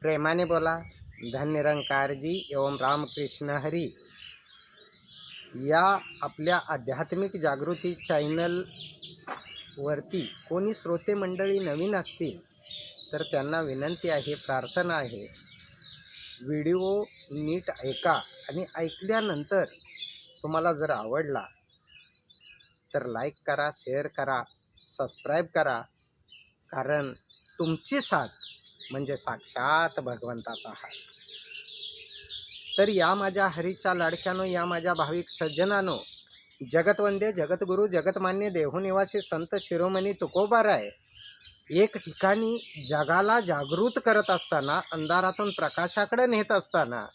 प्रेमाने बोला धन्य निरंकारजी एवं रामकृष्ण हरी. या आपल्या आध्यात्मिक जागृती चॅनलवरती कोणी श्रोते मंडळी नवीन असतील तर त्यांना विनंती आहे प्रार्थना आहे. व्हिडिओ नीट ऐका आणि ऐकल्यानंतर तुम्हाला जर आवडला तर लाईक करा शेअर करा सबस्क्राईब करा. कारण तुमची साथ म्हणजे साक्षात भगवंताचा हात. तर या माझ्या हरीच्या लाडक्यानो या माझ्या भाविक सज्जनानो जगतवंदे जगतगुरु जगतमान्य देहुनिवासी संत शिरोमणी तुकोबाराय एक ठिकाणी जगाला जागृत करत असताना अंधारातून प्रकाशाकडे नेत असताना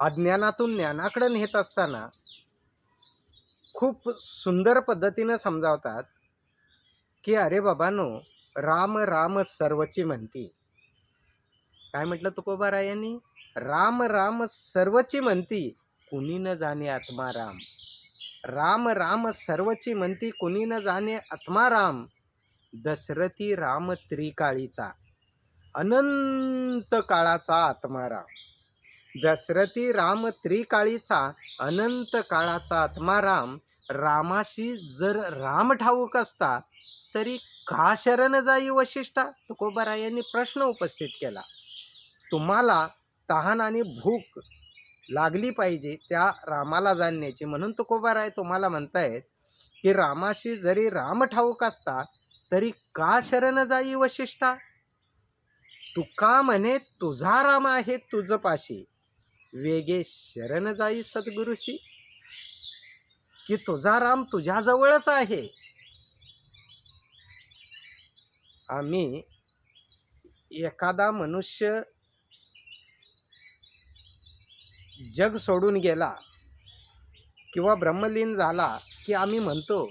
अज्ञानातून ज्ञानाकडे नेत असताना खूप सुंदर पद्धतीनं समजावतात की अरे बाबानो राम राम सर्वची म्हणती. काय म्हटलं तुकोबारायांनी? राम राम सर्वची म्हणती कुणी न जाणे आत्माराम. राम राम सर्वची म्हणती कुणी न जाणे आत्माराम. दशरथी राम त्रिकाळीचा अनंत काळाचा आत्माराम. दशरथी राम त्रिकाळीचा अनंत काळाचा आत्माराम. रामाशी जर राम ठाऊक असता तरी का शरण जाई वशिष्ठा? तुकोबारायांनी प्रश्न उपस्थित केला. तुम्हाला तहान आणि भूक लागली पाहिजे त्या रामाला जाणण्याची म्हणून तुकोबाराय तुम्हाला म्हणतायत की रामाशी जरी राम ठाऊक असता तरी का शरण जाई वशिष्ठा? तुका म्हणे तुझा राम आहे तुझं पाशी. वेगे शरण जाई सद्गुरुशी. की तुझा राम तुझ्याजवळच आहे. आम्ही एखादा मनुष्य जग सोडून गेला किंवा ब्रह्मलीन झाला की आम्ही म्हणतो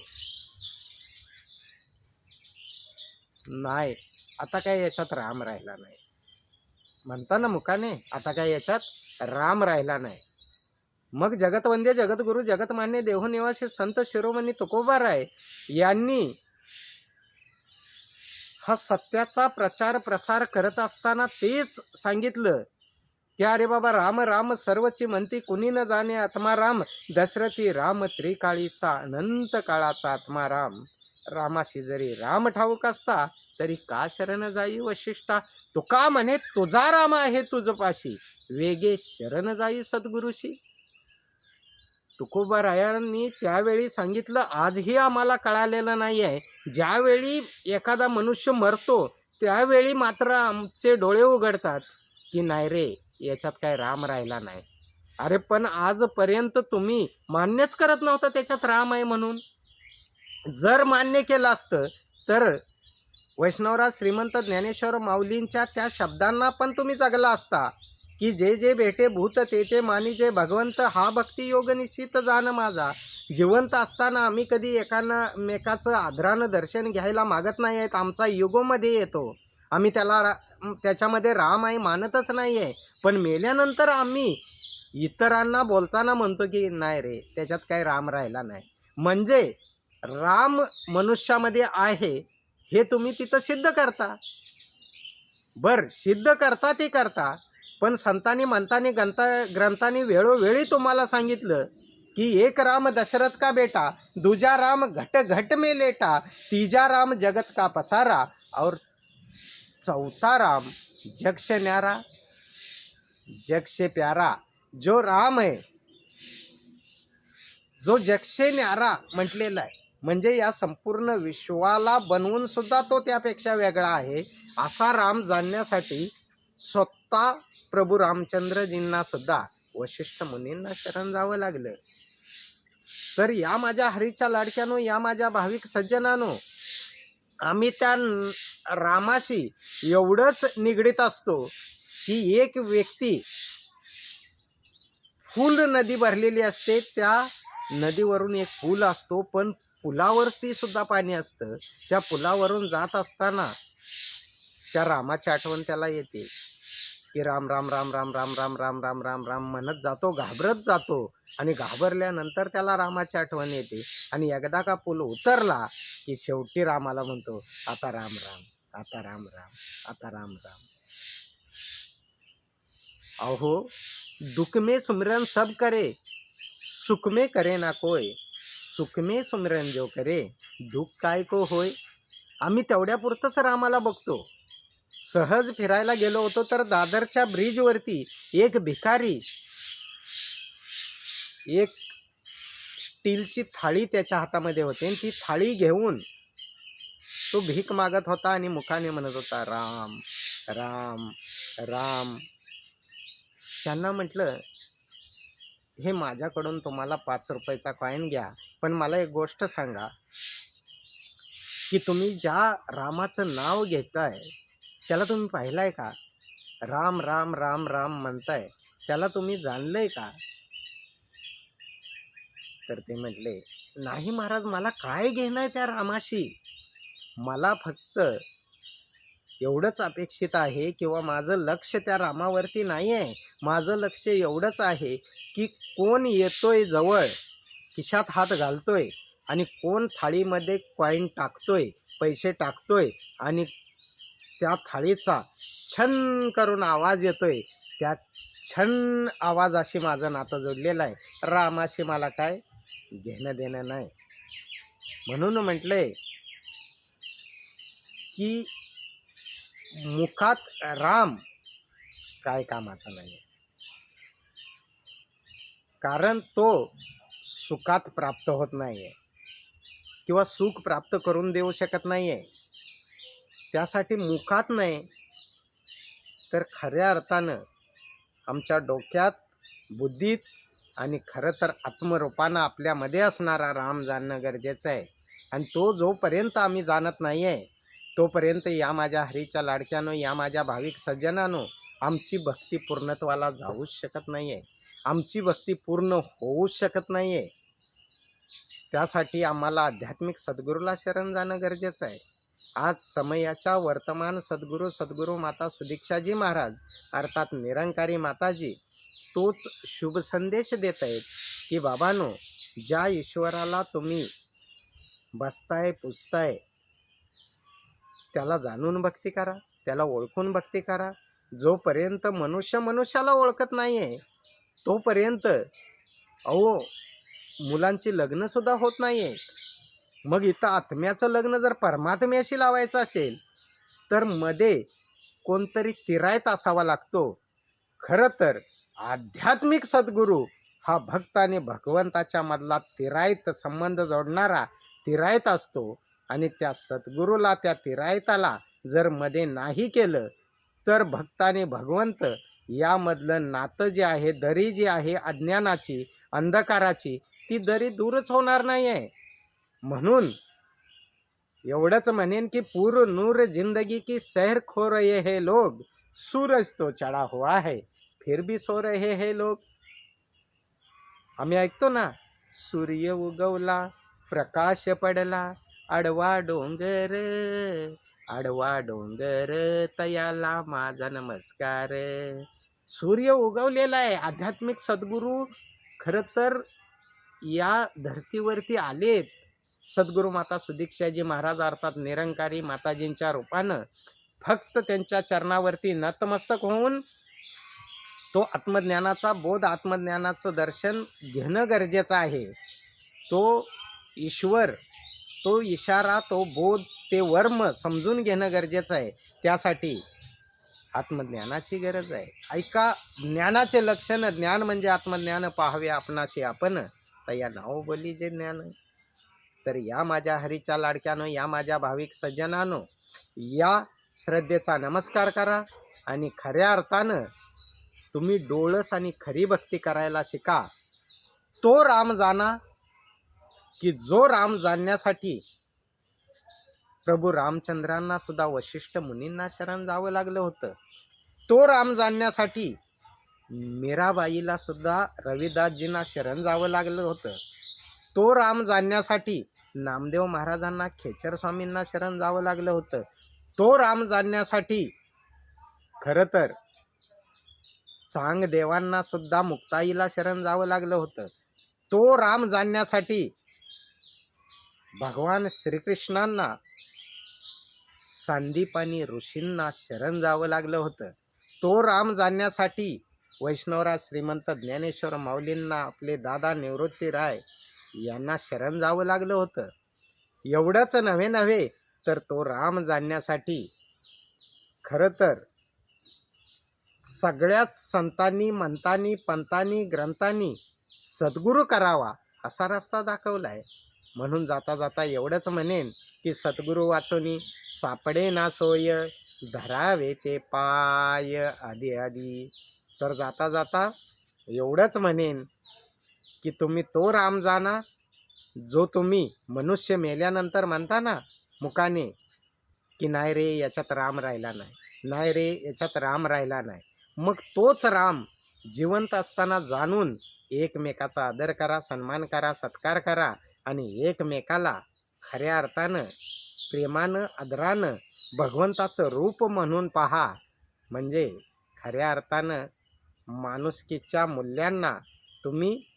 नाही आता काय याच्यात राम राहिला नाही. म्हणता ना मुखाने आता काय याच्यात राम राहिला नाही. मग जगतवंदे जगद्गुरू जगतमान्य देहनिवासी संत शिरोमणी तुकोबाराय यांनी हा सत्याचा प्रचार प्रसार करत असताना तेच सांगितलं की अरे बाबा राम राम सर्वची म्हणती कुणी न जाणे आत्माराम दशरथी राम त्रिकाळीचा अनंत काळाचा आत्माराम रामाशी जरी राम ठाऊक असता तरी का शरण जाई वशिष्ठा? तुका का म्हणे तुझा राम आहे तुझपाशी. वेगे शरण जाई सद्गुरुशी. तुकोबारायांनी त्यावेळी सांगितलं आजही आम्हाला कळालेलं नाही आहे ज्यावेळी एखादा मनुष्य मरतो त्यावेळी मात्र आमचे डोळे उघडतात. की नाही रे याच्यात काय राम राहिला नाही. अरे पण आजपर्यंत तुम्ही मान्यच करत नव्हतं त्याच्यात राम आहे म्हणून. जर मान्य केलं असतं तर वैष्णवराज श्रीमंत ज्ञानेश्वर माऊलींच्या त्या शब्दांना पण तुम्ही जगला असता. की जे जे भेटे भूत ते ते मानी जे भगवंत हा भक्ती योग निश्चित जाण माझा. जिवंत असताना आम्ही कधी एकानं एकाचं आदरानं दर्शन घ्यायला मागत नाही आहेत आमचा युगोमध्ये येतो. आम्ही त्याला रा त्याच्यामध्ये राम आहे मानतच नाही आहे पण मेल्यानंतर आम्ही इतरांना बोलताना म्हणतो की नाही रे त्याच्यात काही राम राहिला नाही. म्हणजे राम मनुष्यामध्ये आहे हे तुम्ही तिथं सिद्ध करता. बर सिद्ध करता ते करता पण संतांनी म्हणतानी गंता ग्रंथांनी वेळोवेळी तुम्हाला सांगितलं की एक राम दशरथ का बेटा? दुजा राम घट घट में लेटा तीजा राम जगत का पसारा और चौथा राम जग से न्यारा जग से प्यारा जो राम आहे जो जग से न्यारा म्हटलेला आहे म्हणजे या संपूर्ण विश्वाला बनवून सुद्धा तो त्यापेक्षा वेगळा आहे असा राम जाणण्यासाठी स्वतः प्रभू रामचंद्रजींना सुद्धा वशिष्ठ मुनींना शरण जावं लागलं. तर या माझ्या हरीच्या लाडक्यानो या माझ्या भाविक सज्जनानो आम्ही त्या रामाशी एवढंच निगडीत असतो की एक व्यक्ती फुल नदी भरलेली असते त्या नदीवरून एक पूल असतो पण पुलावरती सुद्धा पाणी असतं. त्या पुलावरून जात असताना त्या रामाची आठवण त्याला येते. की राम राम राम राम राम राम राम राम राम राम म्हणत जातो घाबरत जातो आणि घाबरल्यानंतर त्याला रामाची आठवण येते आणि एकदा का पूल उतरला की शेवटी रामाला म्हणतो आता राम राम आता राम राम आता राम राम अहो दुख में सुमरन सब करे सुख में करे ना कोय सुख में सुमरन जो करे दुःख काय को होय आम्ही तेवढ्यापुरतंच रामाला बघतो सहज फिरायला गेलो होतो तर दादरच्या ब्रिजवरती एक भिकारी एक स्टीलची थाळी त्याच्या हातामध्ये होती. आणि ती थाळी घेऊन तो भीक मागत होता आणि मुखाने म्हणत होता राम राम राम. त्यांना म्हटलं हे माझ्याकडून तुम्हाला पाच रुपयाचा कॉईन घ्या. पण मला एक गोष्ट सांगा की तुम्ही ज्या रामाचं नाव घेताय त्याला तुम्ही पाहिलाय का? राम राम राम राम म्हणताय. त्याला तुम्ही जाणलं आहे का? तर ते म्हटले नाही महाराज मला काय घेणं आहे त्या रामाशी? मला फक्त एवढंच अपेक्षित आहे किंवा माझं लक्ष त्या रामावरती नाही आहे माझं लक्ष एवढंच आहे की कोण येतोय जवळ खिशात हात घालतोय आणि कोण थाळीमध्ये कॉईन टाकतोय पैसे टाकतोय आणि त्या थाळीचा छन करून आवाज येतोय. त्या छन आवाजाशी माझं नातं जोडलेलं आहे. रामाशी मला काय घेणं देणं नाही. म्हणून म्हटलंय की मुखात राम काय कामाचा नाही कारण तो सुखात प्राप्त होत नाही आहे किंवा सुख प्राप्त करून देऊ शकत नाही आहे त्यासाठी मुखात नाही. तर खऱ्या अर्थानं आमच्या डोक्यात बुद्धीत आणि खरं तर आत्मरूपानं आपल्यामध्ये असणारा राम जाणणं गरजेचं आहे. आणि तो जोपर्यंत आम्ही जाणत नाही आहे तोपर्यंत या माझ्या हरीच्या लाडक्यानं या माझ्या भाविक सज्जनानो आमची भक्ती पूर्णत्वाला जाऊच शकत नाही आहे आमची भक्ती पूर्ण होऊच शकत नाही आहे त्यासाठी आम्हाला आध्यात्मिक सद्गुरूला शरण जाणं गरजेचं आहे. आज समयाच्या वर्तमान सद्गुरू सद्गुरू माता सुदीक्षाजी महाराज अर्थात निरंकारी माताजी तोच शुभ संदेश देत आहेत की बाबानो ज्या ईश्वराला तुम्ही बसताय पुजताय त्याला जाणून भक्ती करा त्याला ओळखून भक्ती करा. जोपर्यंत मनुष्य मनुष्याला ओळखत नाही आहे तोपर्यंत अहो मुलांची लग्नसुद्धा होत नाही आहेत मग इथं आत्म्याचं लग्न जर परमात्म्याशी लावायचं असेल तर मध्ये कोणतरी तिरायत असावा लागतो. खरं तर आध्यात्मिक सद्गुरू हा भक्त आणि भगवंताच्या मधला तिरायत संबंध जोडणारा तिरायत असतो आणि त्या सद्गुरूला त्या तिरायताला जर मध्ये नाही केलं तर भक्त आणि भगवंत यामधलं नातं जे आहे दरी जी आहे अज्ञानाची अंधकाराची ती दरी दूरच होणार नाही आहे म्हणून एवढंच म्हणेन की पूर नूर जिंदगी की सैर खो रहे हे लोग सूरज तो चढा हुआ है फिर भी सो रहे हे लोग। आम्ही ऐकतो ना सूर्य उगवला प्रकाश पडला आडवा डोंगर आडवा डोंगर तयाला माझा नमस्कार। सूर्य उगवलेला आहे आध्यात्मिक सद्गुरू खरं तर या धर्तीवरती आलेत सद्गुरू माता सुदीक्षाजी महाराज अर्थात निरंकारी माताजींच्या रूपानं फक्त त्यांच्या चरणावरती नतमस्तक होऊन तो आत्मज्ञानाचा बोध आत्मज्ञानाचं दर्शन घेणं गरजेचं आहे. तो ईश्वर तो इशारा तो बोध ते वर्म समजून घेणं गरजेचं आहे. त्यासाठी आत्मज्ञानाची गरज आहे. ऐका ज्ञानाचे लक्षण ज्ञान म्हणजे आत्मज्ञान पाहावे आपणाशी आपण. तर या नाव बोली जे ज्ञान. तर या माझ्या हरीच्या लाडक्यानं या माझ्या भाविक सज्जनानो या श्रद्धेचा नमस्कार करा आणि खऱ्या अर्थानं तुम्ही डोळस आणि खरी भक्ती करायला शिका. तो राम जाणा की जो राम जाणण्यासाठी प्रभू रामचंद्रांना सुद्धा वशिष्ठ मुनींना शरण जावं लागलं होतं. तो राम जाणण्यासाठी मीराबाईला सुद्धा रविदासजींना शरण जावं लागलं होतं. तो राम जाणण्यासाठी नामदेव महाराजांना खेचर स्वामींना शरण जावं लागलं होतं. तो राम जाणण्यासाठी खरं तर चांगदेवांना सुद्धा मुक्ताईला शरण जावं लागलं होतं. तो राम जाणण्यासाठी भगवान श्रीकृष्णांना सांदीपानी ऋषींना शरण जावं लागलं होतं. तो राम जाणण्यासाठी वैष्णवराज श्रीमंत ज्ञानेश्वर माऊलींना आपले दादा निवृत्ती राय यांना शरण जावं लागलं होतं. एवढंच नव्हे नव्हे तर तो राम जाणण्यासाठी खरं तर सगळ्याच संतांनी मंतांनी पंतांनी ग्रंथांनी सद्गुरू करावा असा रस्ता दाखवला आहे म्हणून जाता जाता एवढंच म्हणेन की सद्गुरू वाचोनी सापडे ना सोय धरावे ते पाय आधी आधी. तर जाता जाता एवढंच म्हणेन की तुम्ही तो राम जाणा जो तुम्ही मनुष्य मेल्यानंतर म्हणता ना मुकाने की नाही रे याच्यात राम राहिला नाही. नाही रे याच्यात राम राहिला नाही. मग तोच राम जिवंत असताना जाणून एकमेकाचा आदर करा सन्मान करा सत्कार करा आणि एकमेकाला खऱ्या अर्थानं प्रेमानं आदरानं भगवंताचं रूप म्हणून पहा. म्हणजे खऱ्या अर्थानं माणुसकीच्या मूल्यांना तुम्ही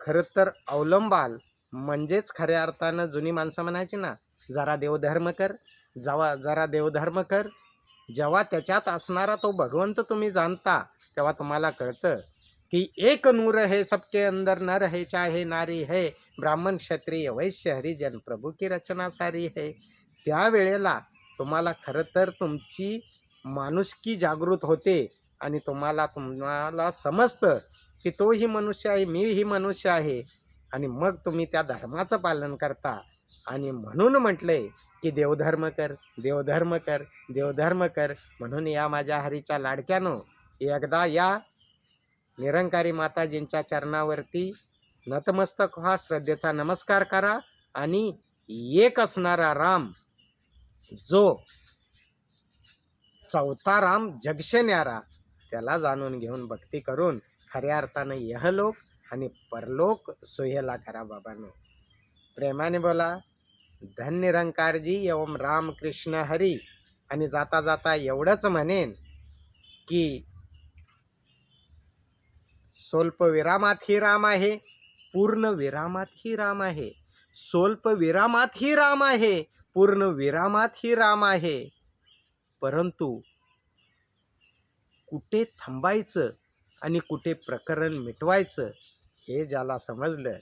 खरं तर अवलंबाल. म्हणजेच खऱ्या अर्थानं जुनी माणसं म्हणायची ना जरा देवधर्म कर जवा जरा देवधर्म कर. जेव्हा त्याच्यात असणारा तो भगवंत तुम्ही जाणता तेव्हा तुम्हाला कळतं की एक नूर हे सबके अंदर नर है चाहे नारी है. ब्राह्मण क्षत्रिय वैश्य हरिजन प्रभू की रचना सारी है. त्यावेळेला तुम्हाला खरं तर तुमची माणुसकी जागृत होते आणि तुम्हाला तुम्हाला समजतं की तोही मनुष्य आहे मीही मनुष्य आहे. आणि मग तुम्ही त्या धर्माचं पालन करता. आणि म्हणून म्हटलंय की देवधर्म कर देवधर्म कर देवधर्म कर. म्हणून या माझ्या हरीच्या लाडक्यानो एकदा या निरंकारी माताजींच्या चरणावरती नतमस्तक हा श्रद्धेचा नमस्कार करा आणि एक असणारा राम जो चौथा राम जगशेणारा न्यारा त्याला जाणून घेऊन भक्ती करून खऱ्या अर्थानं यहलोक आणि परलोक सोहेला करा बाबांनो. प्रेमाने बोला धन्य निरंकारजी एवं राम कृष्ण हरी. आणि जाता जाता एवढंच म्हणेन की स्वल्प विरामातही राम आहे पूर्ण विरामातही राम आहे. स्वल्प विरामातही राम आहे पूर्ण विरामातही राम आहे. परंतु कुठे थांबायचं? आणि कुठे प्रकरण मिटवायचं हे ज्याला समजलं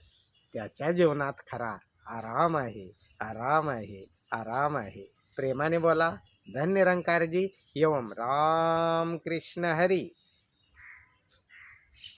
त्याच्या जीवनात खरा आराम आहे आराम आहे आराम आहे. प्रेमाने बोला. धन्य रंकारजी एवं राम कृष्ण हरी.